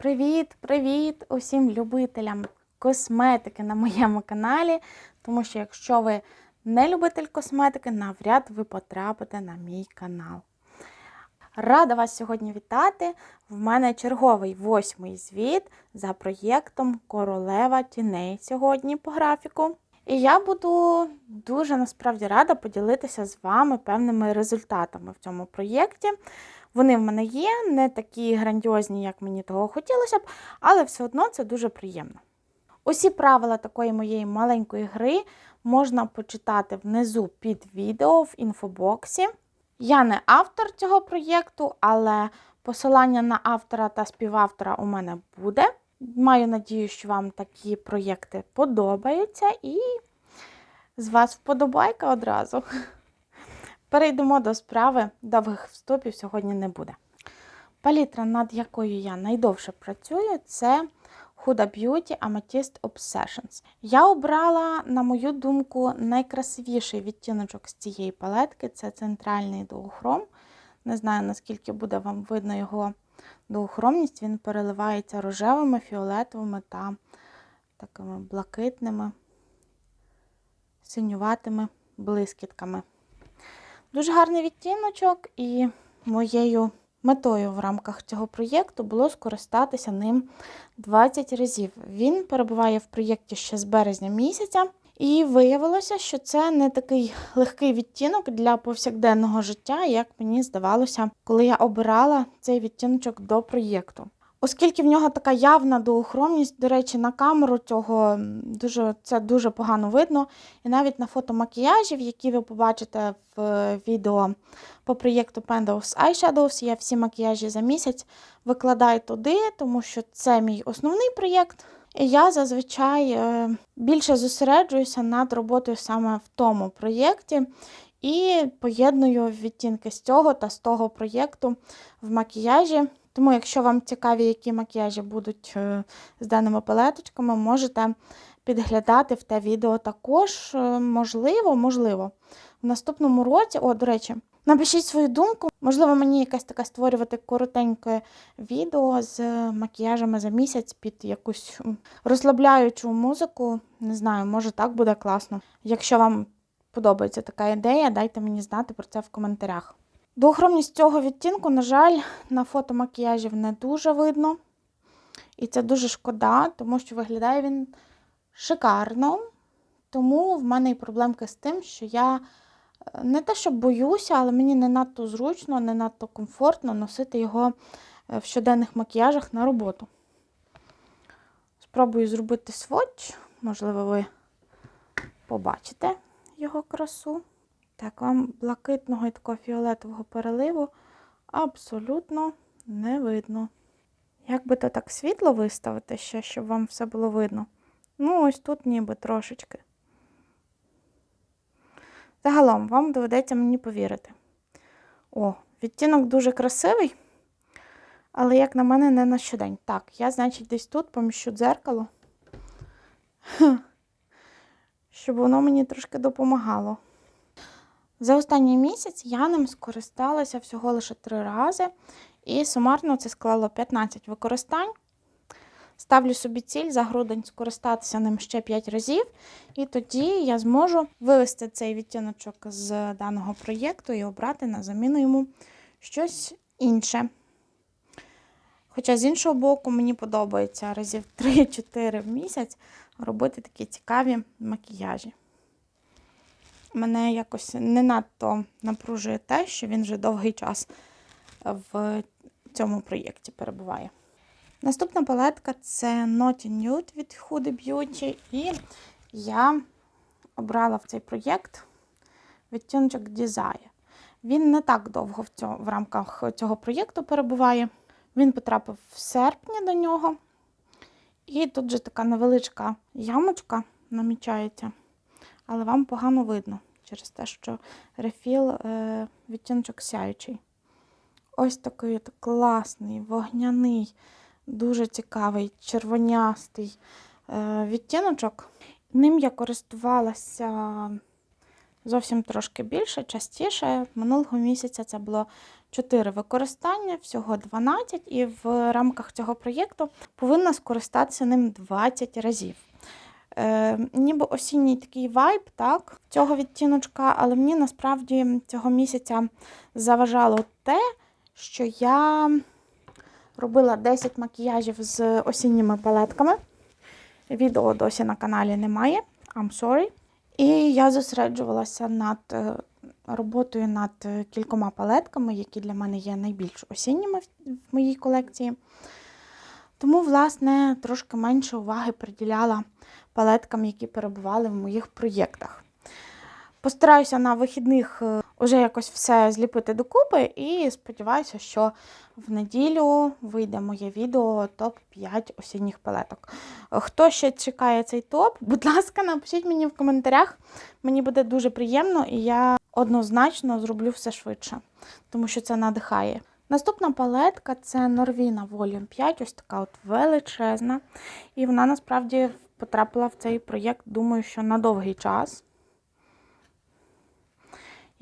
Привіт-привіт усім любителям косметики на моєму каналі. Тому що якщо ви не любитель косметики, навряд ви потрапите на мій канал. Рада вас сьогодні вітати. В мене черговий восьмий звіт за проєктом Королева тіней сьогодні по графіку. І я буду дуже насправді рада поділитися з вами певними результатами в цьому проєкті. Вони в мене є, не такі грандіозні, як мені того хотілося б, але все одно це дуже приємно. Усі правила такої моєї маленької гри можна почитати внизу під відео в інфобоксі. Я не автор цього проєкту, але посилання на автора та співавтора у мене буде. Маю надію, що вам такі проєкти подобаються і з вас вподобайка одразу. Перейдемо до справи, довгих вступів сьогодні не буде. Палітра, над якою я найдовше працюю, це Huda Beauty Amethyst Obsessions. Я обрала, на мою думку, найкрасивіший відтіночок з цієї палетки це центральний дуохром. Не знаю, наскільки буде вам видно його дуохромність. Він переливається рожевими, фіолетовими та такими блакитними, синюватими блискітками. Дуже гарний відтіночок, і моєю метою в рамках цього проєкту було скористатися ним 20 разів. Він перебуває в проєкті ще з березня місяця, і виявилося, що це не такий легкий відтінок для повсякденного життя, як мені здавалося, коли я обирала цей відтіночок до проєкту. Оскільки в нього така явна доохромність, до речі, на камеру цього дуже, це дуже погано видно. І навіть на фотомакіяжів, які ви побачите в відео по проєкту Pendos Eyeshadows, я всі макіяжі за місяць викладаю туди, тому що це мій основний проєкт. І я зазвичай е, більше зосереджуюся над роботою саме в тому проєкті. І поєдную відтінки з цього та з того проєкту в макіяжі. Тому, якщо вам цікаві, які макіяжі будуть е, з даними палеточками, можете підглядати в те відео також. Е, Можливо, можливо. В наступному році, о, до речі, напишіть свою думку. Можливо, мені якесь таке створювати коротеньке відео з макіяжами за місяць під якусь розслабляючу музику. Не знаю, може так буде класно. Якщо вам подобається така ідея, дайте мені знати про це в коментарях. Доохромність цього відтінку, на жаль, на фото макіяжів не дуже видно. І це дуже шкода, тому що виглядає він шикарно. Тому в мене і проблемки з тим, що я не те, що боюся, але мені не надто зручно, не надто комфортно носити його е, в щоденних макіяжах на роботу. Спробую зробити сводч, можливо, ви побачите його красу. Так, вам блакитного і такого фіолетового переливу абсолютно не видно. Як би то так світло виставити ще, щоб вам все було видно? Ну, ось тут ніби трошечки. Загалом, вам доведеться мені повірити. О, відтінок дуже красивий, але, як на мене, не на щодень. Так, я, значить, десь тут поміщу дзеркало, щоб воно мені трошки допомагало. За останній місяць я ним скористалася всього лише три рази, і сумарно це склало 15 використань. Ставлю собі ціль за грудень скористатися ним ще 5 разів, і тоді я зможу вивести цей відтіночок з даного проєкту і обрати на заміну йому щось інше. Хоча, з іншого боку, мені подобається разів 3-4 в місяць робити такі цікаві макіяжі мене якось не надто напружує те, що він вже довгий час в цьому проєкті перебуває. Наступна палетка це Naughty Nude від Huda Beauty. І я обрала в цей проєкт відтіночок Desire. Він не так довго в, цьому, в рамках цього проєкту перебуває. Він потрапив в серпні до нього. І тут же така невеличка ямочка намічається але вам погано видно через те, що рефіл е, відтіночок сяючий. Ось такий класний, вогняний, дуже цікавий, червонястий е, відтіночок. Ним я користувалася зовсім трошки більше, частіше. Минулого місяця це було 4 використання, всього 12, і в рамках цього проєкту повинна скористатися ним 20 разів. Е, ніби осінній такий вайб, так, цього відтіночка, але мені насправді цього місяця заважало те, що я робила 10 макіяжів з осінніми палетками. Відео досі на каналі немає. I'm sorry. І я зосереджувалася над е, роботою над кількома палетками, які для мене є найбільш осінніми в моїй колекції. Тому, власне, трошки менше уваги приділяла палеткам, які перебували в моїх проєктах. Постараюся на вихідних е, уже якось все зліпити докупи і сподіваюся, що в неділю вийде моє відео топ-5 осінніх палеток. Е, Хто ще чекає цей топ, будь ласка, напишіть мені в коментарях. Мені буде дуже приємно, і я однозначно зроблю все швидше, тому що це надихає. Наступна палетка це Norvina Volume 5, ось така от величезна. І вона насправді потрапила в цей проєкт, думаю, що на довгий час.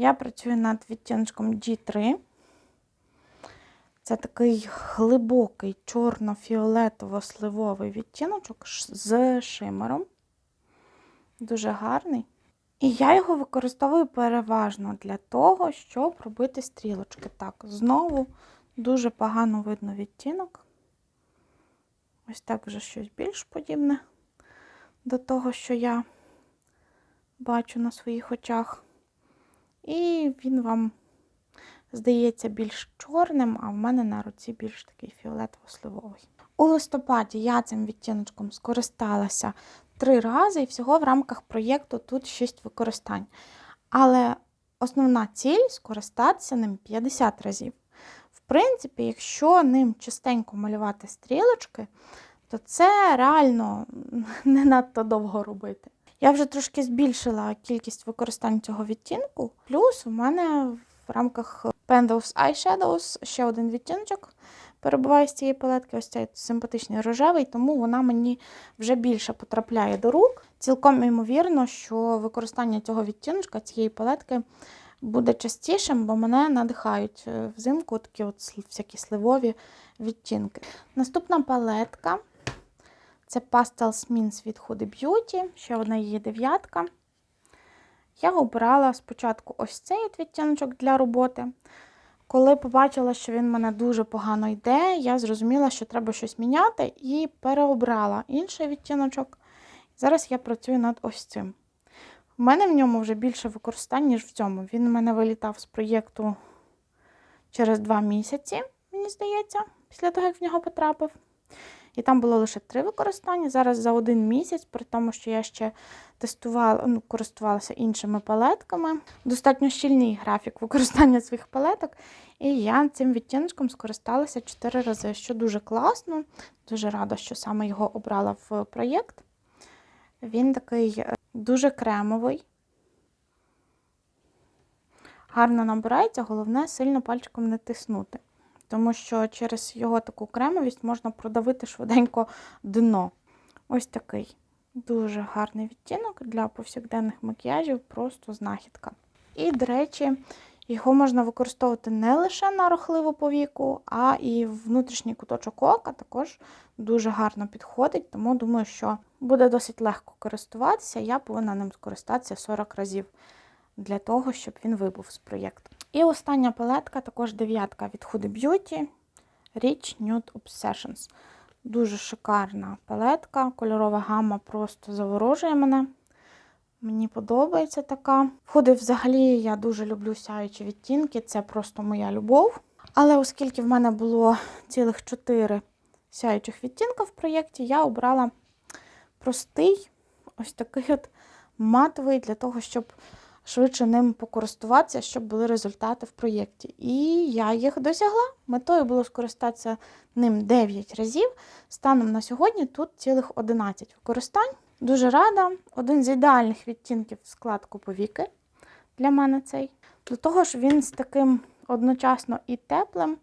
Я працюю над відтіночком G3. Це такий глибокий чорно-фіолетово-сливовий відтіночок з шимером. Дуже гарний. І я його використовую переважно для того, щоб робити стрілочки. Так, знову дуже погано видно відтінок. Ось так вже щось більш подібне до того, що я бачу на своїх очах. І він вам здається більш чорним, а в мене на руці більш такий фіолетово-сливовий. У листопаді я цим відтіночком скористалася три рази, і всього в рамках проєкту тут 6 використань. Але основна ціль скористатися ним 50 разів. В принципі, якщо ним частенько малювати стрілочки, то це реально не надто довго робити. Я вже трошки збільшила кількість використань цього відтінку. Плюс у мене в рамках Pendos Eyeshadows ще один відтіночок перебуває з цієї палетки. Ось цей симпатичний рожевий, тому вона мені вже більше потрапляє до рук. Цілком ймовірно, що використання цього відтіночка, цієї палетки, буде частішим, бо мене надихають е, взимку такі от всякі сливові відтінки. Наступна палетка це Pastels Mints від Huda Beauty, ще одна її дев'ятка. Я обрала спочатку ось цей відтіночок для роботи. Коли побачила, що він в мене дуже погано йде, я зрозуміла, що треба щось міняти, і переобрала інший відтіночок. Зараз я працюю над ось цим. У мене в ньому вже більше використань, ніж в цьому. Він у мене вилітав з проєкту через два місяці, мені здається, після того, як в нього потрапив. І там було лише три використання. Зараз за один місяць, при тому, що я ще тестувала, ну, користувалася іншими палетками. Достатньо щільний графік використання своїх палеток. І я цим відтіночком скористалася 4 рази, що дуже класно. Дуже рада, що саме його обрала в проєкт. Він такий е, дуже кремовий. Гарно набирається, головне сильно пальчиком не тиснути. Тому що через його таку кремовість можна продавити швиденько дно. Ось такий дуже гарний відтінок для повсякденних макіяжів, просто знахідка. І, до речі, його можна використовувати не лише на рухливу повіку, а і внутрішній куточок ока також дуже гарно підходить, тому думаю, що буде досить легко користуватися. Я повинна ним скористатися 40 разів для того, щоб він вибув з проєкту. І остання палетка, також дев'ятка від Huda Beauty Rich Nude Obsessions. Дуже шикарна палетка, кольорова гама просто заворожує мене. Мені подобається така. Входи взагалі я дуже люблю сяючі відтінки, це просто моя любов. Але оскільки в мене було цілих чотири сяючих відтінка в проєкті, я обрала простий, ось такий от матовий для того, щоб швидше ним покористуватися, щоб були результати в проєкті. І я їх досягла. Метою було скористатися ним 9 разів. Станом на сьогодні тут цілих 11 використань. Дуже рада. Один з ідеальних відтінків складку повіки для мене цей. До того ж, він з таким одночасно і теплим,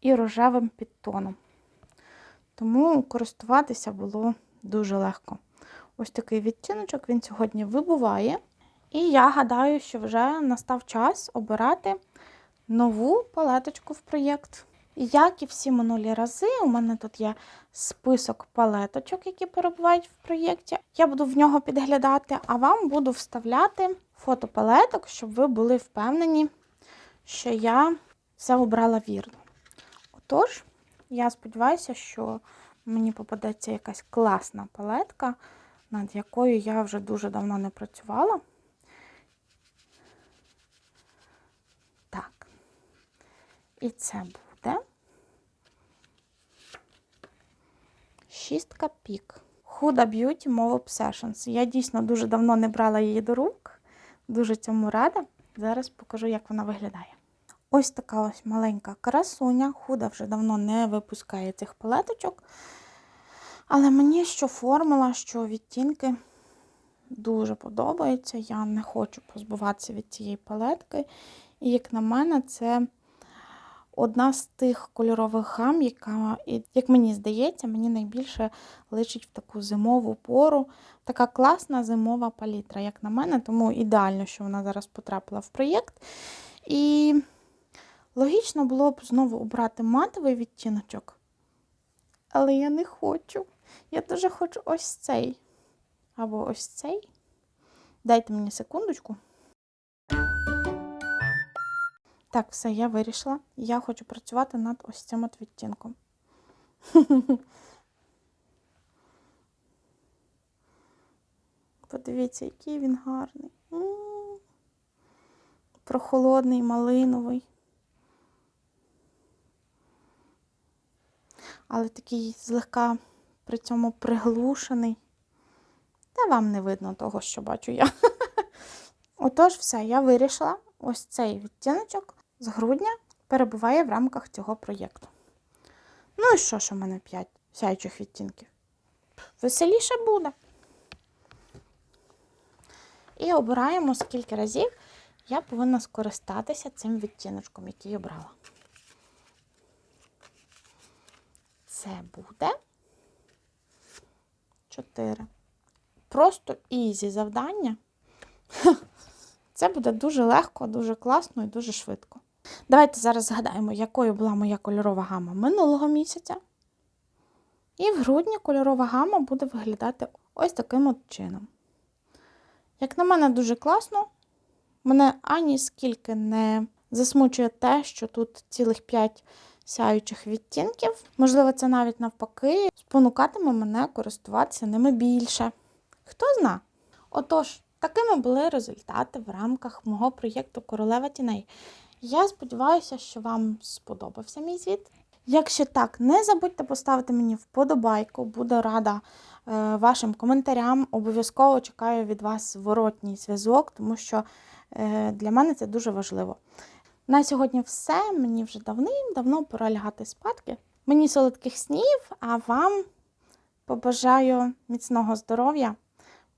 і рожевим підтоном. Тому користуватися було дуже легко. Ось такий відтіночок він сьогодні вибуває. І я гадаю, що вже настав час обирати нову палеточку в проєкт. Як і всі минулі рази, у мене тут є список палеточок, які перебувають в проєкті. Я буду в нього підглядати, а вам буду вставляти фото палеток, щоб ви були впевнені, що я все обрала вірно. Отож, я сподіваюся, що мені попадеться якась класна палетка, над якою я вже дуже давно не працювала. Так. І це буде шістка пік. Huda Beauty Mauve Obsessions. Я дійсно дуже давно не брала її до рук. Дуже цьому рада. Зараз покажу, як вона виглядає. Ось така ось маленька красуня. Худа вже давно не випускає цих палеточок. Але мені що формула, що відтінки дуже подобаються. Я не хочу позбуватися від цієї палетки. І, як на мене, це одна з тих кольорових гам, яка, як мені здається, мені найбільше личить в таку зимову пору. Така класна зимова палітра, як на мене, тому ідеально, що вона зараз потрапила в проєкт. І логічно було б знову обрати матовий відтіночок. Але я не хочу. Я дуже хочу ось цей. Або ось цей. Дайте мені секундочку. Так, все, я вирішила. Я хочу працювати над ось цим от відтінком. Подивіться, який він гарний. Прохолодний, малиновий. Але такий злегка при цьому приглушений. Та вам не видно того, що бачу я. Отож, все, я вирішила, ось цей відтіночок з грудня перебуває в рамках цього проєкту. Ну і що ж у мене 5 сяючих відтінків? Веселіше буде. І обираємо, скільки разів я повинна скористатися цим відтіночком, який обрала. Це буде 4. Просто ізі завдання. Це буде дуже легко, дуже класно і дуже швидко. Давайте зараз згадаємо, якою була моя кольорова гама минулого місяця. І в грудні кольорова гама буде виглядати ось таким от чином. Як на мене, дуже класно. Мене ані скільки не засмучує те, що тут цілих 5 сяючих відтінків. Можливо, це навіть навпаки спонукатиме мене користуватися ними більше. Хто зна? Отож, такими були результати в рамках мого проєкту Королева тіней. Я сподіваюся, що вам сподобався мій звіт. Якщо так, не забудьте поставити мені вподобайку, буду рада е, вашим коментарям. Обов'язково чекаю від вас зворотній зв'язок, тому що е, для мене це дуже важливо. На сьогодні все. Мені вже давним-давно пора лягати спадки. Мені солодких снів, а вам побажаю міцного здоров'я.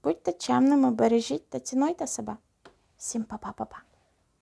Будьте чемними, бережіть та цінуйте себе. Всім па-па-па-па.